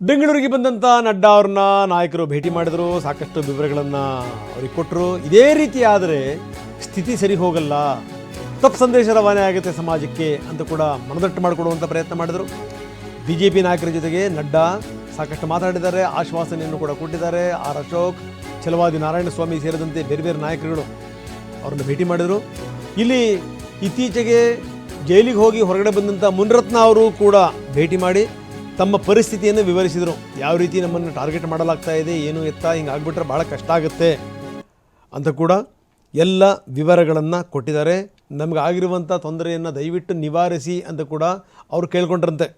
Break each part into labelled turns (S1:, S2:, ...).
S1: ಬೆಂಗಳೂರಿಗೆ ಬಂದಂಥ ನಡ್ಡಾ ಅವ್ರನ್ನ ನಾಯಕರು ಭೇಟಿ ಮಾಡಿದರು. ಸಾಕಷ್ಟು ವಿವರಗಳನ್ನು ಅವ್ರಿಗೆ ಕೊಟ್ಟರು ಇದೇ ರೀತಿ ಆದರೆ ಸ್ಥಿತಿ ಸರಿ ಹೋಗಲ್ಲ. ತಪ್ಪು ಸಂದೇಶ ರವಾನೆ ಆಗುತ್ತೆ ಸಮಾಜಕ್ಕೆ ಅಂತ ಕೂಡ ಮನದಟ್ಟು ಮಾಡಿಕೊಡುವಂಥ ಪ್ರಯತ್ನ ಮಾಡಿದರು. ಬಿ ಜೆ ಪಿ ನಾಯಕರ ಜೊತೆಗೆ ನಡ್ಡಾ ಸಾಕಷ್ಟು ಮಾತಾಡಿದ್ದಾರೆ. ಆಶ್ವಾಸನೆಯನ್ನು ಕೂಡ ಕೊಟ್ಟಿದ್ದಾರೆ. ಆರ್ ಅಶೋಕ್, ಛಲವಾದಿ ನಾರಾಯಣಸ್ವಾಮಿ ಸೇರಿದಂತೆ ಬೇರೆ ಬೇರೆ ನಾಯಕರುಗಳು ಅವರನ್ನು ಭೇಟಿ ಮಾಡಿದರು. ಇಲ್ಲಿ ಇತ್ತೀಚೆಗೆ ಜೈಲಿಗೆ ಹೋಗಿ ಹೊರಗಡೆ ಬಂದಂಥ ಮುನ್ರತ್ನ ಅವರು ಕೂಡ ಭೇಟಿ ಮಾಡಿ ತಮ್ಮ ಪರಿಸ್ಥಿತಿಯನ್ನು ವಿವರಿಸಿದರು. ಯಾವ ರೀತಿ ನಮ್ಮನ್ನು ಟಾರ್ಗೆಟ್ ಮಾಡಲಾಗ್ತಾ ಇದೆ, ಏನು ಎತ್ತ, ಹಿಂಗೆ ಆಗಿಬಿಟ್ರೆ ಭಾಳ ಕಷ್ಟ ಆಗುತ್ತೆ ಅಂತ ಕೂಡ ಎಲ್ಲ ವಿವರಗಳನ್ನು ಕೊಟ್ಟಿದ್ದಾರೆ. ನಮಗಾಗಿರುವಂಥ ತೊಂದರೆಯನ್ನು ದಯವಿಟ್ಟು ನಿವಾರಿಸಿ ಅಂತ ಕೂಡ ಅವರು ಕೇಳ್ಕೊಂಡ್ರಂತೆ.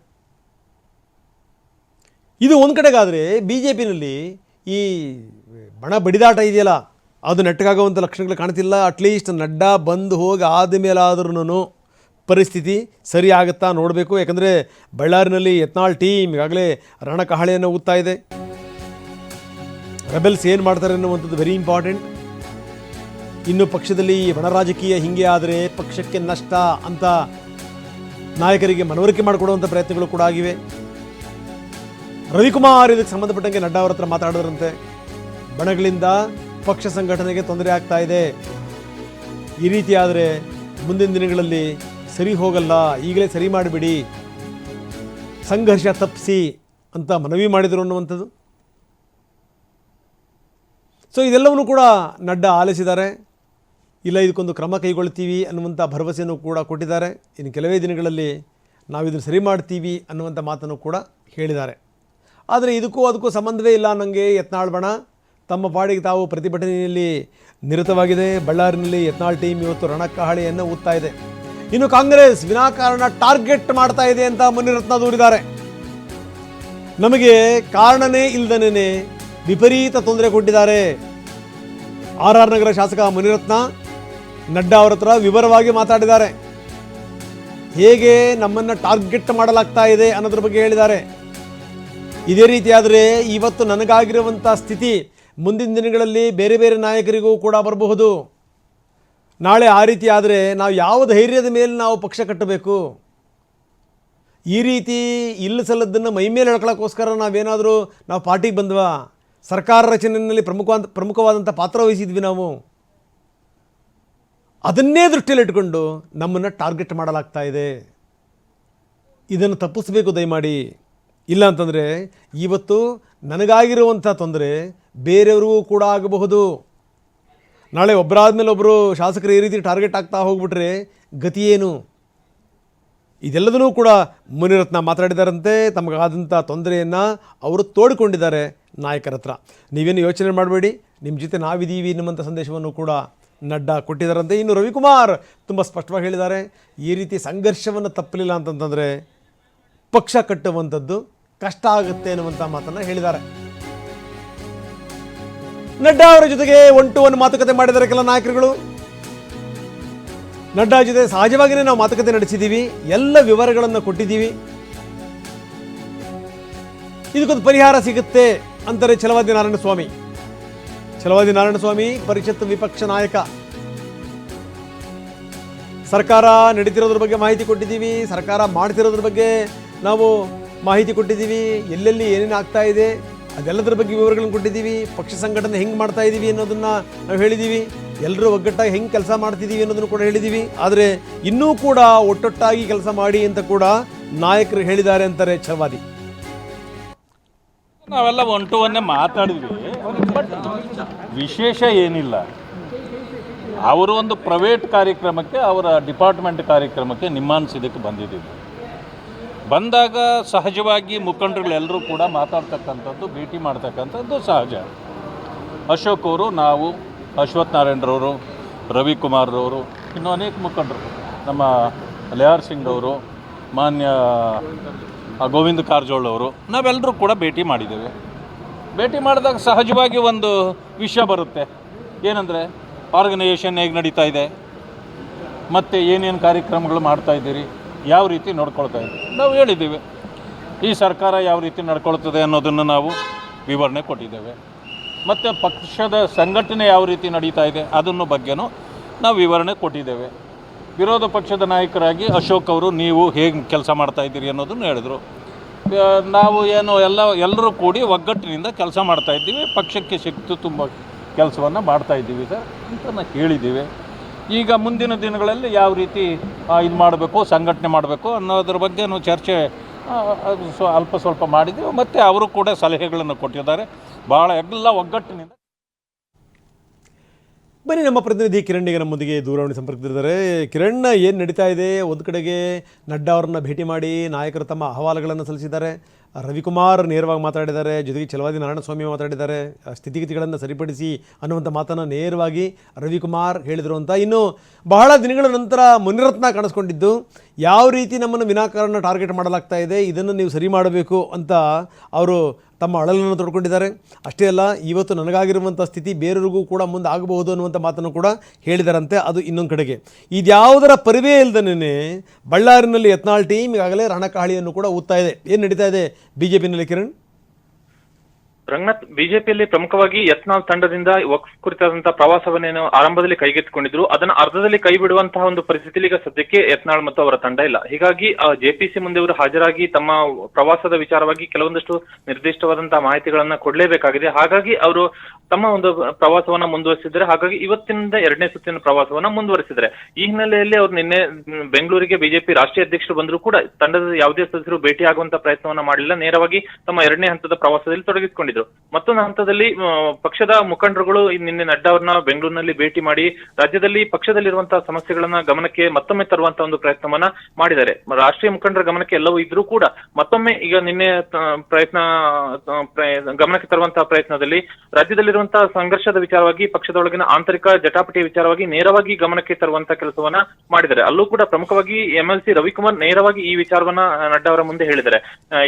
S1: ಇದು ಒಂದು ಕಡೆಗಾದರೆ ಬಿ ಜೆ ಪಿನಲ್ಲಿ ಈ ಬಣ ಬಡಿದಾಟ ಇದೆಯಲ್ಲ, ಅದು ನೆಟ್ಟಗಾಗುವಂಥ ಲಕ್ಷಣಗಳು ಕಾಣ್ತಿಲ್ಲ. ಅಟ್ಲೀಸ್ಟ್ ನಡ್ಡಾ ಬಂದು ಹೋಗಿ ಆದಮೇಲಾದ್ರೂ ಪರಿಸ್ಥಿತಿ ಸರಿ ಆಗುತ್ತಾ ನೋಡಬೇಕು. ಯಾಕಂದರೆ ಬಳ್ಳಾರಿನಲ್ಲಿ ಯತ್ನಾಳ್ ಟೀಮ್ ಈಗಾಗಲೇ ರಣಕಹಳೆಯನ್ನು ಊದ್ತಾ ಇದೆ. ರೆಬೆಲ್ಸ್ ಏನು ಮಾಡ್ತಾರೆ ಅನ್ನುವಂಥದ್ದು ವೆರಿ ಇಂಪಾರ್ಟೆಂಟ್ ಇನ್ನು ಪಕ್ಷದಲ್ಲಿ ರಾಜಕೀಯ ಹಿಂಗೆ ಆದರೆ ಪಕ್ಷಕ್ಕೆ ನಷ್ಟ ಅಂತ ನಾಯಕರಿಗೆ ಮನವರಿಕೆ ಮಾಡಿಕೊಡುವಂಥ ಪ್ರಯತ್ನಗಳು ಕೂಡ ಆಗಿವೆ. ರವಿಕುಮಾರ್ ಇದಕ್ಕೆ ಸಂಬಂಧಪಟ್ಟಂಗೆ ನಡ್ಡಾ ಅವರ ಹತ್ರ ಮಾತಾಡಿದ್ರಂತೆ. ಬಣಗಳಿಂದ ಪಕ್ಷ ಸಂಘಟನೆಗೆ ತೊಂದರೆ ಆಗ್ತಾ ಇದೆ. ಈ ರೀತಿ ಮುಂದಿನ ದಿನಗಳಲ್ಲಿ ಸರಿ ಹೋಗಲ್ಲ, ಈಗಲೇ ಸರಿ ಮಾಡಿಬಿಡಿ, ಸಂಘರ್ಷ ತಪ್ಪಿಸಿ ಅಂತ ಮನವಿ ಮಾಡಿದರು ಅನ್ನುವಂಥದ್ದು. ಸೊ ಇದೆಲ್ಲವನ್ನು ಕೂಡ ನಡ್ಡಾ ಆಲಿಸಿದ್ದಾರೆ. ಇಲ್ಲ, ಇದಕ್ಕೊಂದು ಕ್ರಮ ಕೈಗೊಳ್ತೀವಿ ಅನ್ನುವಂಥ ಭರವಸೆಯನ್ನು ಕೂಡ ಕೊಟ್ಟಿದ್ದಾರೆ. ಇನ್ನು ಕೆಲವೇ ದಿನಗಳಲ್ಲಿ ನಾವು ಇದನ್ನು ಸರಿ ಮಾಡ್ತೀವಿ ಅನ್ನುವಂಥ ಮಾತನ್ನು ಕೂಡ ಹೇಳಿದ್ದಾರೆ. ಆದರೆ ಇದಕ್ಕೂ ಅದಕ್ಕೂ ಸಂಬಂಧವೇ ಇಲ್ಲ ನನಗೆ ಯತ್ನಾಳ್ ಬಣ ತಮ್ಮ ಪಾಡಿಗೆ ತಾವು ಪ್ರತಿಭಟನೆಯಲ್ಲಿ ನಿರತವಾಗಿದೆ. ಬಳ್ಳಾರಿನಲ್ಲಿ ಯತ್ನಾಳ್ ಟೀಮ್ ಇವತ್ತು ರಣಕಹಳೆಯನ್ನು ಊದ್ತಾ ಇದೆ. ಇನ್ನು ಕಾಂಗ್ರೆಸ್ ವಿನಾಕಾರಣ ಟಾರ್ಗೆಟ್ ಮಾಡ್ತಾ ಇದೆ ಅಂತ ಮುನಿರತ್ನ ದೂರಿದ್ದಾರೆ. ನಮಗೆ ಕಾರಣನೇ ಇಲ್ಲದನೇ ವಿಪರೀತ ತೊಂದರೆ ಕೊಟ್ಟಿದ್ದಾರೆ. ಆರ್ ಆರ್ ನಗರ ಶಾಸಕ ಮುನಿರತ್ನ ನಡ್ಡಾ ಅವರ ಹತ್ರ ವಿವರವಾಗಿ ಮಾತಾಡಿದ್ದಾರೆ. ಹೇಗೆ ನಮ್ಮನ್ನು ಟಾರ್ಗೆಟ್ ಮಾಡಲಾಗ್ತಾ ಇದೆ ಅನ್ನೋದ್ರ ಬಗ್ಗೆ ಹೇಳಿದ್ದಾರೆ. ಇದೇ ರೀತಿಯಾದರೆ ಇವತ್ತು ನನಗಾಗಿರುವಂಥ ಸ್ಥಿತಿ ಮುಂದಿನ ದಿನಗಳಲ್ಲಿ ಬೇರೆ ಬೇರೆ ನಾಯಕರಿಗೂ ಕೂಡ ಬರಬಹುದು. ನಾಳೆ ಆ ರೀತಿ ಆದರೆ ನಾವು ಯಾವ ಧೈರ್ಯದ ಮೇಲೆ ನಾವು ಪಕ್ಷ ಕಟ್ಟಬೇಕು? ಈ ರೀತಿ ಇಲ್ಲ ಸಲ್ಲದ್ದನ್ನು ಮೈ ಮೇಲೆ ಹೇಳ್ಕೊಳ್ಳೋಕ್ಕೋಸ್ಕರ ನಾವೇನಾದರೂ ನಾವು ಪಾರ್ಟಿಗೆ ಬಂದ್ವಾ? ಸರ್ಕಾರ ರಚನೆಯಲ್ಲಿ ಪ್ರಮುಖ ಪ್ರಮುಖವಾದಂಥ ಪಾತ್ರ ವಹಿಸಿದ್ವಿ ನಾವು. ಅದನ್ನೇ ದೃಷ್ಟಿಯಲ್ಲಿಟ್ಕೊಂಡು ನಮ್ಮನ್ನು ಟಾರ್ಗೆಟ್ ಮಾಡಲಾಗ್ತಾ ಇದೆ. ಇದನ್ನು ತಪ್ಪಿಸಬೇಕು ದಯಮಾಡಿ. ಇಲ್ಲ ಅಂತಂದರೆ ಇವತ್ತು ನನಗಾಗಿರುವಂಥ ತೊಂದರೆ ಬೇರೆಯವ್ರಿಗೂ ಕೂಡ ಆಗಬಹುದು. ನಾಳೆ ಒಬ್ಬರಾದ್ಮೇಲೆ ಒಬ್ಬರು ಶಾಸಕರು ಈ ರೀತಿ ಟಾರ್ಗೆಟ್ ಆಗ್ತಾ ಹೋಗ್ಬಿಟ್ರೆ ಗತಿ ಏನು? ಇದೆಲ್ಲದನ್ನೂ ಕೂಡ ಮುನಿರತ್ನ ಮಾತಾಡಿದಾರಂತೆ. ತಮಗಾದಂಥ ತೊಂದರೆಯನ್ನು ಅವರು ತೋಡಿಕೊಂಡಿದ್ದಾರೆ ನಾಯಕರ ಹತ್ರ. ನೀವೇನು ಯೋಚನೆ ಮಾಡಬೇಡಿ. ನಿಮ್ಮ ಜೊತೆ ನಾವಿದ್ದೀವಿ ಎನ್ನುವಂಥ ಸಂದೇಶವನ್ನು ಕೂಡ ನಡ್ಡಾ ಕೊಟ್ಟಿದ್ದಾರಂತೆ ಇನ್ನು ರವಿಕುಮಾರ್ ತುಂಬ ಸ್ಪಷ್ಟವಾಗಿ ಹೇಳಿದ್ದಾರೆ, ಈ ರೀತಿ ಸಂಘರ್ಷವನ್ನು ತಪ್ಪಲಿಲ್ಲ ಅಂತಂತಂದರೆ ಪಕ್ಷ ಕಟ್ಟುವಂಥದ್ದು ಕಷ್ಟ ಆಗುತ್ತೆ ಅನ್ನುವಂಥ ಮಾತನ್ನು ಹೇಳಿದ್ದಾರೆ. ನಡ್ಡಾ ಅವರ ಜೊತೆಗೆ ಒನ್ ಟು ಒನ್ ಮಾತುಕತೆ ಮಾಡಿದರೆ ಕೆಲ ನಾಯಕರುಗಳು. ನಡ್ಡಾ ಜೊತೆ ಸಹಜವಾಗಿಯೇ ನಾವು ಮಾತುಕತೆ ನಡೆಸಿದ್ದೀವಿ ಎಲ್ಲ ವಿವರಗಳನ್ನು ಕೊಟ್ಟಿದ್ದೀವಿ. ಇದಕ್ಕೊಂದು ಪರಿಹಾರ ಸಿಗುತ್ತೆ ಅಂತಾರೆ ಛಲವಾದಿ ಚಲವಾದಿ ನಾರಾಯಣ ಸ್ವಾಮಿ, ಪರಿಷತ್ ವಿಪಕ್ಷ ನಾಯಕ. ಸರ್ಕಾರ ನಡೀತಿರೋದ್ರ ಬಗ್ಗೆ ಮಾಹಿತಿ ಕೊಟ್ಟಿದ್ದೀವಿ, ಸರ್ಕಾರ ಮಾಡ್ತಿರೋದ್ರ ಬಗ್ಗೆ ನಾವು ಮಾಹಿತಿ ಕೊಟ್ಟಿದ್ದೀವಿ, ಎಲ್ಲೆಲ್ಲಿ ಏನೇನು ಆಗ್ತಾ ಇದೆ ಅದೆಲ್ಲದರ ಬಗ್ಗೆ ವಿವರಗಳನ್ನು ಕೊಟ್ಟಿದ್ದೀವಿ. ಪಕ್ಷ ಸಂಘಟನೆ ಹೆಂಗೆ ಮಾಡ್ತಾ ಇದ್ದೀವಿ ಅನ್ನೋದನ್ನ ನಾವು ಹೇಳಿದ್ದೀವಿ. ಎಲ್ಲರೂ ಒಗ್ಗಟ್ಟಾಗಿ ಹೆಂಗೆ ಕೆಲಸ ಮಾಡ್ತಿದ್ದೀವಿ ಅನ್ನೋದನ್ನು ಕೂಡ ಹೇಳಿದ್ದೀವಿ. ಆದರೆ ಇನ್ನೂ ಕೂಡ ಒಟ್ಟೊಟ್ಟಾಗಿ ಕೆಲಸ ಮಾಡಿ ಅಂತ ಕೂಡ ನಾಯಕರು ಹೇಳಿದ್ದಾರೆ ಅಂತಾರೆ ಛಲವಾದಿ
S2: ನಾವೆಲ್ಲ ಒನ್ ಟು ಒನ್ನೇ ಮಾತಾಡಿದ್ವಿ. ವಿಶೇಷ ಏನಿಲ್ಲ. ಅವರು ಒಂದು ಪ್ರೈವೇಟ್ ಕಾರ್ಯಕ್ರಮಕ್ಕೆ, ಅವರ ಡಿಪಾರ್ಟ್ಮೆಂಟ್ ಕಾರ್ಯಕ್ರಮಕ್ಕೆ ನಿಮ್ಮಾನ್ಸಿದಕ್ಕೆ ಬಂದಿದ್ದೀವಿ. ಬಂದಾಗ ಸಹಜವಾಗಿ ಮುಖಂಡರುಗಳೆಲ್ಲರೂ ಕೂಡ ಮಾತಾಡ್ತಕ್ಕಂಥದ್ದು, ಭೇಟಿ ಮಾಡ್ತಕ್ಕಂಥದ್ದು ಸಹಜ. ಅಶೋಕ್ ಅವರು, ನಾವು, ಅಶ್ವಥ್ ನಾರಾಯಣರವರು ರವಿಕುಮಾರ್ರವರು ಇನ್ನೂ ಅನೇಕ ಮುಖಂಡರು. ನಮ್ಮ ಲೆಹಾರ್ ಸಿಂಗ್ ಅವರು ಮಾನ್ಯ ಗೋವಿಂದ ಕಾರಜೋಳ ಅವರು, ನಾವೆಲ್ಲರೂ ಕೂಡ ಭೇಟಿ ಮಾಡಿದ್ದೇವೆ. ಭೇಟಿ ಮಾಡಿದಾಗ ಸಹಜವಾಗಿ ಒಂದು ವಿಷಯ ಬರುತ್ತೆ. ಏನಂದರೆ ಆರ್ಗನೈಸೇಷನ್ ಹೇಗೆ ನಡೀತಾ ಇದೆ? ಮತ್ತು ಏನೇನು ಕಾರ್ಯಕ್ರಮಗಳು ಮಾಡ್ತಾ ಇದ್ದೀರಿ? ಯಾವ ರೀತಿ ನೋಡ್ಕೊಳ್ತಾ ಇದ್ದೀವಿ? ನಾವು ಹೇಳಿದ್ದೀವಿ. ಈ ಸರ್ಕಾರ ಯಾವ ರೀತಿ ನಡ್ಕೊಳ್ತದೆ ಅನ್ನೋದನ್ನು ನಾವು ವಿವರಣೆ ಕೊಟ್ಟಿದ್ದೇವೆ. ಮತ್ತು ಪಕ್ಷದ ಸಂಘಟನೆ ಯಾವ ರೀತಿ ನಡೀತಾ ಇದೆ ಅದನ್ನು ಬಗ್ಗೆನೂ ನಾವು ವಿವರಣೆ ಕೊಟ್ಟಿದ್ದೇವೆ. ವಿರೋಧ ಪಕ್ಷದ ನಾಯಕರಾಗಿ ಅಶೋಕ್ ಅವರು ನೀವು ಹೇಗೆ ಕೆಲಸ ಮಾಡ್ತಾ ಇದ್ದೀರಿ ಅನ್ನೋದನ್ನು ಹೇಳಿದರು. ನಾವು ಏನು ಎಲ್ಲ, ಎಲ್ಲರೂ ಕೂಡಿ ಒಗ್ಗಟ್ಟಿನಿಂದ ಕೆಲಸ ಮಾಡ್ತಾ ಇದ್ದೀವಿ. ಪಕ್ಷಕ್ಕೆ ಶಕ್ತಿ ತುಂಬ ಕೆಲಸವನ್ನು ಮಾಡ್ತಾ ಇದ್ದೀವಿ ಸರ್ ಅಂತ ನಾವು ಹೇಳಿದ್ದೀವಿ ಈಗ ಮುಂದಿನ ದಿನಗಳಲ್ಲಿ ಯಾವ ರೀತಿ ಇದು ಮಾಡಬೇಕು, ಸಂಘಟನೆ ಮಾಡಬೇಕು ಅನ್ನೋದ್ರ ಬಗ್ಗೆ ನಾವು ಚರ್ಚೆ ಅಲ್ಪ ಸ್ವಲ್ಪ ಮಾಡಿದ್ದೀವಿ. ಮತ್ತು ಅವರು ಕೂಡ ಸಲಹೆಗಳನ್ನು ಕೊಟ್ಟಿದ್ದಾರೆ. ಭಾಳ ಎಲ್ಲ ಒಗ್ಗಟ್ಟಿನಿಂದ.
S1: ಬನ್ನಿ, ನಮ್ಮ ಪ್ರತಿನಿಧಿ ಕಿರಣ್ ಈಗ ನಮ್ಮೊಂದಿಗೆ ದೂರವಾಣಿ ಸಂಪರ್ಕದಲ್ಲಿದ್ದಾರೆ. ಕಿರಣ್, ಏನು ನಡೀತಾ ಇದೆ? ಒಂದು ಕಡೆಗೆ ನಡ್ಡಾ ಅವರನ್ನ ಭೇಟಿ ಮಾಡಿ ನಾಯಕರು ತಮ್ಮ ಅಹವಾಲುಗಳನ್ನು ಸಲ್ಲಿಸಿದ್ದಾರೆ. ರವಿಕುಮಾರ್ ನೇರವಾಗಿ ಮಾತಾಡಿದ್ದಾರೆ, ಜೊತೆಗೆ ಛಲವಾದಿ ನಾರಾಯಣಸ್ವಾಮಿ ಮಾತಾಡಿದ್ದಾರೆ ಸ್ಥಿತಿಗತಿಗಳನ್ನು ಸರಿಪಡಿಸಿ ಅನ್ನುವಂಥ ಮಾತನ್ನು ನೇರವಾಗಿ ರವಿಕುಮಾರ್ ಹೇಳಿದರು ಅಂತ ಇನ್ನು ಬಹಳ ದಿನಗಳ ನಂತರ ಮುನಿರತ್ನ ಕಾಣಿಸ್ಕೊಂಡಿದ್ದು, ಯಾವ ರೀತಿ ನಮ್ಮನ್ನು ವಿನಾಕಾರಣ ಟಾರ್ಗೆಟ್ ಮಾಡಲಾಗ್ತಾ ಇದೆ, ಇದನ್ನು ನೀವು ಸರಿ ಮಾಡಬೇಕು ಅಂತ ಅವರು ತಮ್ಮ ಅಳಲನ್ನು ತೊಡ್ಕೊಂಡಿದ್ದಾರೆ. ಅಷ್ಟೇ ಅಲ್ಲ, ಇವತ್ತು ನನಗಾಗಿರುವಂಥ ಸ್ಥಿತಿ ಬೇರೆಯವರಿಗೂ ಕೂಡ ಮುಂದೆ ಆಗಬಹುದು ಅನ್ನುವಂಥ ಮಾತನ್ನು ಕೂಡ ಹೇಳಿದಾರಂತೆ ಅದು ಇನ್ನೊಂದು ಕಡೆಗೆ. ಇದ್ಯಾವುದರ ಪರಿವೇ ಇಲ್ಲದೇ ಬಳ್ಳಾರಿನಲ್ಲಿ ಯತ್ನಾಳ್ ಟೀಮ್ ಈಗಾಗಲೇ ರಣಕಾಳಿಯನ್ನು ಕೂಡ ಓದ್ತಾ ಇದೆ. ಏನು ನಡೀತಾ ಇದೆ? ಬಿ ಜೆ ಪಿನಲ್ಲಿ ಕಿರಣ್?
S3: ರಂಗನಾಥ್, ಬಿಜೆಪಿಯಲ್ಲಿ ಪ್ರಮುಖವಾಗಿ ಯತ್ನಾಲ್ ತಂಡದಿಂದ ವಕ್ಫ್ ಕುರಿತಾದಂತಹ ಪ್ರವಾಸವನ್ನೇನು ಆರಂಭದಲ್ಲಿ ಕೈಗೆತ್ತಿಕೊಂಡಿದ್ರು. ಅದನ್ನ ಅರ್ಧದಲ್ಲಿ ಕೈ ಬಿಡುವಂತಹ ಒಂದು ಪರಿಸ್ಥಿತಿಯಲ್ಲಿ ಈಗ ಸದ್ಯಕ್ಕೆ ಯತ್ನಾಳ್ ಮತ್ತು ಅವರ ತಂಡ ಇಲ್ಲ. ಹೀಗಾಗಿ ಜೆಪಿಸಿ ಮುಂದೆ ಅವರು ಹಾಜರಾಗಿ ತಮ್ಮ ಪ್ರವಾಸದ ವಿಚಾರವಾಗಿ ಕೆಲವೊಂದಷ್ಟು ನಿರ್ದಿಷ್ಟವಾದಂತಹ ಮಾಹಿತಿಗಳನ್ನ ಕೊಡಲೇಬೇಕಾಗಿದೆ. ಹಾಗಾಗಿ ಅವರು ತಮ್ಮ ಒಂದು ಪ್ರವಾಸವನ್ನ ಮುಂದುವರಿಸಿದ್ದಾರೆ. ಹಾಗಾಗಿ ಇವತ್ತಿನಿಂದ ಎರಡನೇ ಸುತ್ತಿನ ಪ್ರವಾಸವನ್ನ ಮುಂದುವರಿಸಿದ್ದಾರೆ. ಈ ಹಿನ್ನೆಲೆಯಲ್ಲಿ ಅವರು ನಿನ್ನೆ ಬೆಂಗಳೂರಿಗೆ ಬಿಜೆಪಿ ರಾಷ್ಟ್ರೀಯ ಅಧ್ಯಕ್ಷರು ಬಂದರೂ ಕೂಡ ತಂಡದ ಯಾವುದೇ ಸದಸ್ಯರು ಭೇಟಿ ಆಗುವಂತ ಪ್ರಯತ್ನವನ್ನ ಮಾಡಲಿಲ್ಲ ನೇರವಾಗಿ ತಮ್ಮ ಎರಡನೇ ಹಂತದ ಪ್ರವಾಸದಲ್ಲಿ ತೊಡಗಿಸಿಕೊಂಡಿದ್ರು ಮತ್ತೊಂದು ಹಂತದಲ್ಲಿ ಪಕ್ಷದ ಮುಖಂಡರುಗಳು ನಿನ್ನೆ ನಡ್ಡಾ ಅವ್ರನ್ನ ಬೆಂಗಳೂರಿನಲ್ಲಿ ಭೇಟಿ ಮಾಡಿ, ರಾಜ್ಯದಲ್ಲಿ ಪಕ್ಷದಲ್ಲಿರುವಂತಹ ಸಮಸ್ಯೆಗಳನ್ನ ಗಮನಕ್ಕೆ ಮತ್ತೊಮ್ಮೆ ತರುವಂತ ಒಂದು ಪ್ರಯತ್ನವನ್ನ ಮಾಡಿದ್ದಾರೆ. ರಾಷ್ಟ್ರೀಯ ಮುಖಂಡರ ಗಮನಕ್ಕೆ ಎಲ್ಲವೂ ಇದ್ರೂ ಕೂಡ ಮತ್ತೊಮ್ಮೆ ಈಗ ನಿನ್ನೆ ಪ್ರಯತ್ನ ಗಮನಕ್ಕೆ ತರುವಂತಹ ಪ್ರಯತ್ನದಲ್ಲಿ ರಾಜ್ಯದಲ್ಲಿರುವಂತಹ ಸಂಘರ್ಷದ ವಿಚಾರವಾಗಿ, ಪಕ್ಷದೊಳಗಿನ ಆಂತರಿಕ ಜಟಾಪಟಿ ವಿಚಾರವಾಗಿ ನೇರವಾಗಿ ಗಮನಕ್ಕೆ ತರುವಂತ ಕೆಲಸವನ್ನ ಮಾಡಿದ್ದಾರೆ. ಅಲ್ಲೂ ಕೂಡ ಪ್ರಮುಖವಾಗಿ ಎಂಎಲ್ಸಿ ರವಿಕುಮಾರ್ ನೇರವಾಗಿ ಈ ವಿಚಾರವನ್ನ ನಡ್ಡಾ ಅವರ ಮುಂದೆ ಹೇಳಿದ್ದಾರೆ.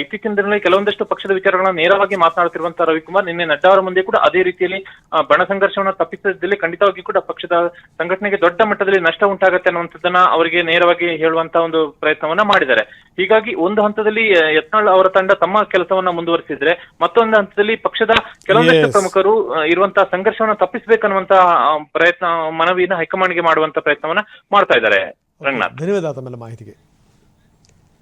S3: ಇತ್ತೀಚಿನ ದಿನಗಳಲ್ಲಿ ಕೆಲವೊಂದಷ್ಟು ಪಕ್ಷದ ವಿಚಾರಗಳನ್ನ ನೇರವಾಗಿ ಮಾತನಾಡುತ್ತಿರುವಂತಹ ರವಿಕುಮಾರ್ ನಿನ್ನೆ ನಡ್ಡಾ ಅವರ ಮುಂದೆ ಕೂಡ ಅದೇ ರೀತಿಯಲ್ಲಿ ಬಣ ಸಂಘರ್ಷವನ್ನು ತಪ್ಪಿಸದಿದ್ದಲ್ಲಿ ಖಂಡಿತವಾಗಿ ಕೂಡ ಪಕ್ಷದ ಸಂಘಟನೆಗೆ ದೊಡ್ಡ ಮಟ್ಟದಲ್ಲಿ ನಷ್ಟ ಉಂಟಾಗತ್ತೆ ಅನ್ನುವಂಥದ್ದನ್ನ ಅವರಿಗೆ ನೇರವಾಗಿ ಹೇಳುವಂತ ಒಂದು ಪ್ರಯತ್ನವನ್ನ ಮಾಡಿದ್ದಾರೆ. ಹೀಗಾಗಿ ಒಂದು ಹಂತದಲ್ಲಿ ಯತ್ನಾಳ್ ಅವರ ತಂಡ ತಮ್ಮ ಕೆಲಸವನ್ನ ಮುಂದುವರಿಸಿದ್ರೆ ಮತ್ತೊಂದು ಹಂತದಲ್ಲಿ ಪಕ್ಷದ ಕೆಲವೊಂದಷ್ಟು. ಪ್ರಮುಖರು ಇರುವಂತಹ ಸಂಘರ್ಷವನ್ನ ತಪ್ಪಿಸಬೇಕನ್ನುವಂತಹ ಪ್ರಯತ್ನ ಮನವಿಯನ್ನ ಹೈಕಮಾಂಡ್ಗೆ ಮಾಡುವಂತ ಪ್ರಯತ್ನವನ್ನ ಮಾಡ್ತಾ ಇದ್ದಾರೆ. ರಂಗನಾಥ್.
S1: ಧನ್ಯವಾದ ಮಾಹಿತಿಗೆ.